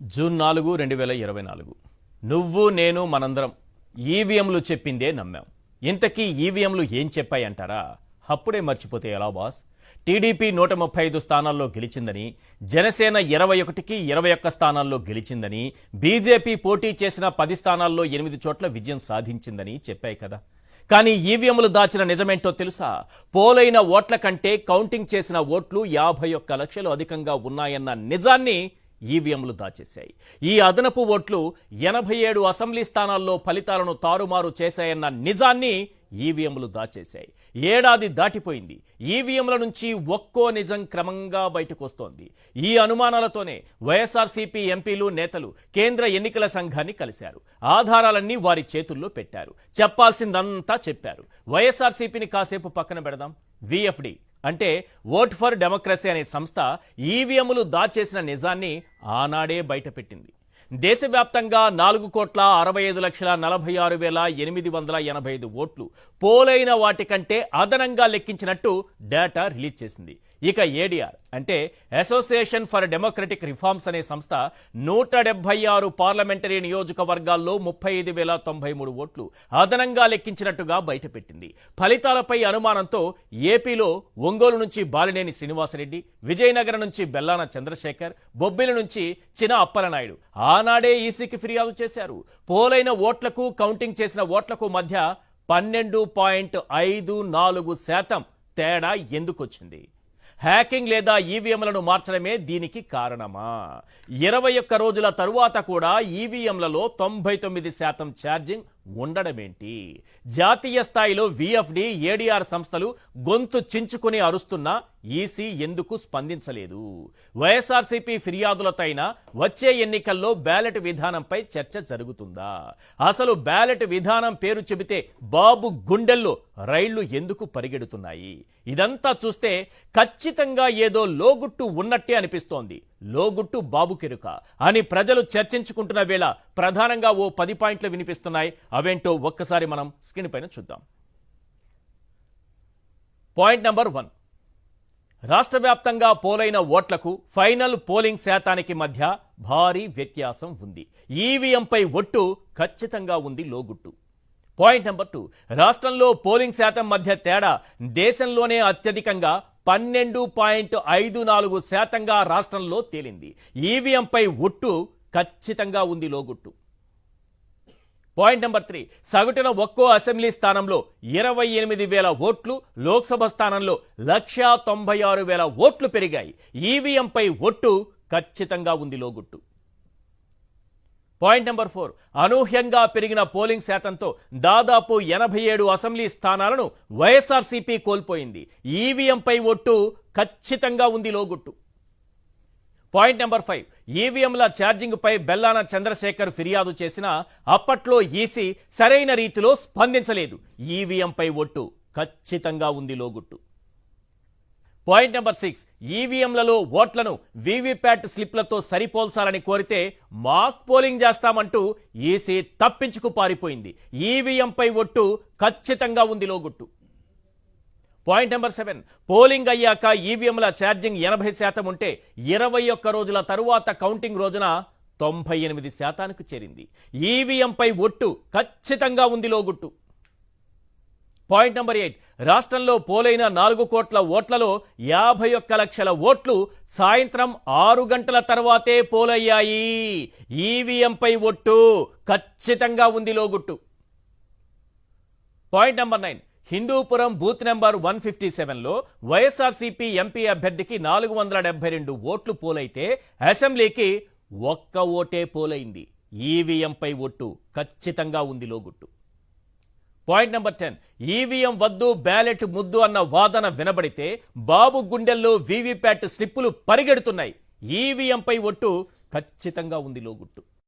June నాలుగు రెండు వేల ఇరవై నాలుగు. నువ్వు నేను మనందరం ఈవీఎంలు చెప్పిందే నమ్మాం. ఇంతకీ ఈవీఎంలు ఏం చెప్పాయంటారా? అప్పుడే మర్చిపోతే ఎలా బాస్? టీడీపీ నూట ముప్పై ఐదు స్థానాల్లో గెలిచిందని జనసేన ఇరవై ఒకటికి ఇరవై ఒక్క స్థానాల్లో గెలిచిందని బీజేపీ పోటీ చేసిన పది స్థానాల్లో ఎనిమిది చోట్ల విజయం సాధించిందని చెప్పాయి కదా. కానీ ఈవీఎంలు దాచిన నిజమేంటో తెలుసా? పోలైన ఓట్ల కంటే కౌంటింగ్ చేసిన ఓట్లు యాభై ఒక్క లక్షలు అధికంగా ఉన్నాయన్న నిజాన్ని ఈవీఎంలు దాచేశాయి. ఈ అదనపు ఓట్లు ఎనభై ఏడు అసెంబ్లీ స్థానాల్లో ఫలితాలను తారుమారు చేశాయన్న నిజాన్ని ఈవీఎంలు దాచేశాయి. ఏడాది దాటిపోయింది. ఈవీఎంల నుంచి ఒక్కో నిజం క్రమంగా బయటకు వస్తోంది ఈ అనుమానాలతోనే వైఎస్ఆర్సీపీ ఎంపీలు నేతలు కేంద్ర ఎన్నికల సంఘాన్ని కలిశారు. ఆధారాలన్నీ వారి చేతుల్లో పెట్టారు. చెప్పాల్సిందంతా చెప్పారు. వైఎస్ఆర్సీపీని కాసేపు పక్కన పెడదాం. విఎఫ్డి. అంటే ఓట్ ఫర్ డెమోక్రసీ అనే సంస్థ ఈవీఎంలు దాచేసిన నిజాన్ని ఆనాడే బయటపెట్టింది. దేశవ్యాప్తంగా నాలుగు కోట్ల అరవై ఐదు లక్షల నలభై ఆరు వేల ఎనిమిది వందల ఎనభై ఐదు ఓట్లు పోలైన వాటికంటే అదనంగా లెక్కించినట్టు డేటా రిలీజ్ చేసింది. ఇక ఏడీఆర్ అంటే అసోసియేషన్ ఫర్ డెమోక్రటిక్ రిఫార్మ్స్ అనే సంస్థ నూట డెబ్బై ఆరు పార్లమెంటరీ నియోజకవర్గాల్లో ముప్పై ఐదు వేల తొంభై మూడు ఓట్లు అదనంగా లెక్కించినట్టుగా బయటపెట్టింది. ఫలితాలపై అనుమానంతో ఏపీలో ఒంగోలు నుంచి బాలినేని శ్రీనివాసరెడ్డి విజయనగరం నుంచి బెల్లాన చంద్రశేఖర్ బొబ్బిలి నుంచి చిన అప్పలనాయుడు ఆనాడే ఈసీకి ఫిర్యాదు చేశారు. పోలైన ఓట్లకు కౌంటింగ్ చేసిన ఓట్లకు మధ్య పన్నెండు పాయింట్ ఐదు నాలుగు శాతం తేడా ఎందుకొచ్చింది? హ్యాకింగ్ లేదా ఈవీఎంలను మార్చడమే దీనికి కారణమా? ఇరవై ఒక్క రోజుల తరువాత కూడా ఈవీఎంలలో తొంభై తొమ్మిది శాతం ఛార్జింగ్ ఉండడమేంటి? జాతీయ స్థాయిలో విఎఫ్డి ఏడీఆర్ సంస్థలు గొంతు చించుకుని అరుస్తున్నా ఈసీ ఎందుకు స్పందించలేదు? వైఎస్ఆర్సీపీ ఫిర్యాదులతైన వచ్చే ఎన్నికల్లో బ్యాలెట్ విధానంపై చర్చ జరుగుతుందా? అసలు బ్యాలెట్ విధానం పేరు చెబితే బాబు గుండెల్లో రైళ్ళు ఎందుకు పరిగెడుతున్నాయి? ఇదంతా చూస్తే ఖచ్చితంగా ఏదో లోగుట్టు ఉన్నట్టే అనిపిస్తోంది. లోగుట్టు బాబుకెరుక అని ప్రజలు చర్చించుకుంటున్న వేళ ప్రధానంగా ఓ పది పాయింట్లు వినిపిస్తున్నాయి. అవేంటో ఒక్కసారి మనం స్క్రీన్ పైన చూద్దాం. Point number one. రాష్ట్ర వ్యాప్తంగా పోలైన ఓట్లకు ఫైనల్ పోలింగ్ శాతానికి మధ్య భారీ వ్యత్యాసం ఉంది. ఈవీఎంపై ఒట్టు ఖచ్చితంగా ఉంది లోగుట్టు. Point number two. రాష్ట్రంలో పోలింగ్ శాతం మధ్య తేడా దేశంలోనే అత్యధికంగా పన్నెండు పాయింట్ ఐదు నాలుగు శాతంగా రాష్ట్రంలో తేలింది. ఈవీఎంపై ఒట్టు ఖచ్చితంగా ఉంది లోగుట్టు. Point number three. సగటున ఒక్కో అసెంబ్లీ స్థానంలో ఇరవై ఎనిమిది వేల ఓట్లు లోక్సభ స్థానంలో లక్షా తొంభై ఆరు వేల ఓట్లు పెరిగాయి. ఈవీఎంపై ఒట్టు ఖచ్చితంగా ఉంది లోగుట్టు. పాయింట్ నెంబర్ ఫోర్ అనూహ్యంగా పెరిగిన పోలింగ్ శాతంతో దాదాపు ఎనభై ఏడు అసెంబ్లీ స్థానాలను వైఎస్ఆర్సీపీ కోల్పోయింది. ఈవీఎంపై ఒట్టు ఖచ్చితంగా ఉంది లోగుట్టు. పాయింట్ నెంబర్ ఫైవ్ ఈవీఎంల ఛార్జింగ్పై బెల్లాన చంద్రశేఖర్ ఫిర్యాదు చేసినా అప్పట్లో ఈసీ సరైన రీతిలో స్పందించలేదు. ఈవీఎంపై ఒట్టు ఖచ్చితంగా ఉంది లోగుట్టు. పాయింట్ నెంబర్ సిక్స్ ఈవీఎంలలో ఓట్లను వీవీప్యాట్ స్లిప్లతో సరిపోల్చాలని కోరితే మాక్ పోలింగ్ చేస్తామంటూ ఈసీ తప్పించుకు పారిపోయింది. ఈవీఎంపై ఒట్టు ఖచ్చితంగా ఉంది లోగుట్టు. పాయింట్ నెంబర్ సెవెన్ పోలింగ్ అయ్యాక ఈవీఎంల ఛార్జింగ్ ఎనభై శాతం ఉంటే ఇరవై ఒక్క రోజుల తరువాత కౌంటింగ్ రోజున తొంభై ఎనిమిది శాతానికి చేరింది. ఈవీఎంపై ఒట్టు ఖచ్చితంగా ఉంది లోగుట్టు. Point number eight. రాష్ట్రంలో పోలైన నాలుగు కోట్ల ఓట్లలో యాభై ఒక్క లక్షల ఓట్లు సాయంత్రం ఆరు గంటల తర్వాతే పోలయ్యాయి. ఈవీఎంపై ఒట్టు ఖచ్చితంగా ఉంది లోగుట్టు. Point number nine. Hindupuram booth number one fifty సెవెన్లో వైఎస్ఆర్సీపీ ఎంపీ అభ్యర్థికి నాలుగు వందల డెబ్బై రెండు ఓట్లు పోలైతే అసెంబ్లీకి ఒక్క ఓటే పోలైంది. ఈవీఎంపై ఒట్టు ఖచ్చితంగా ఉంది లోగుట్టు. పాయింట్ నెంబర్ టెన్ ఈవీఎం వద్దు బ్యాలెట్ ముద్దు అన్న వాదన వినబడితే బాబు గుండెల్లో వీవీప్యాట్ స్లిప్పులు పరిగెడుతున్నాయి. ఈవీఎంపై ఒట్టు ఖచ్చితంగా ఉంది లోగుట్టు.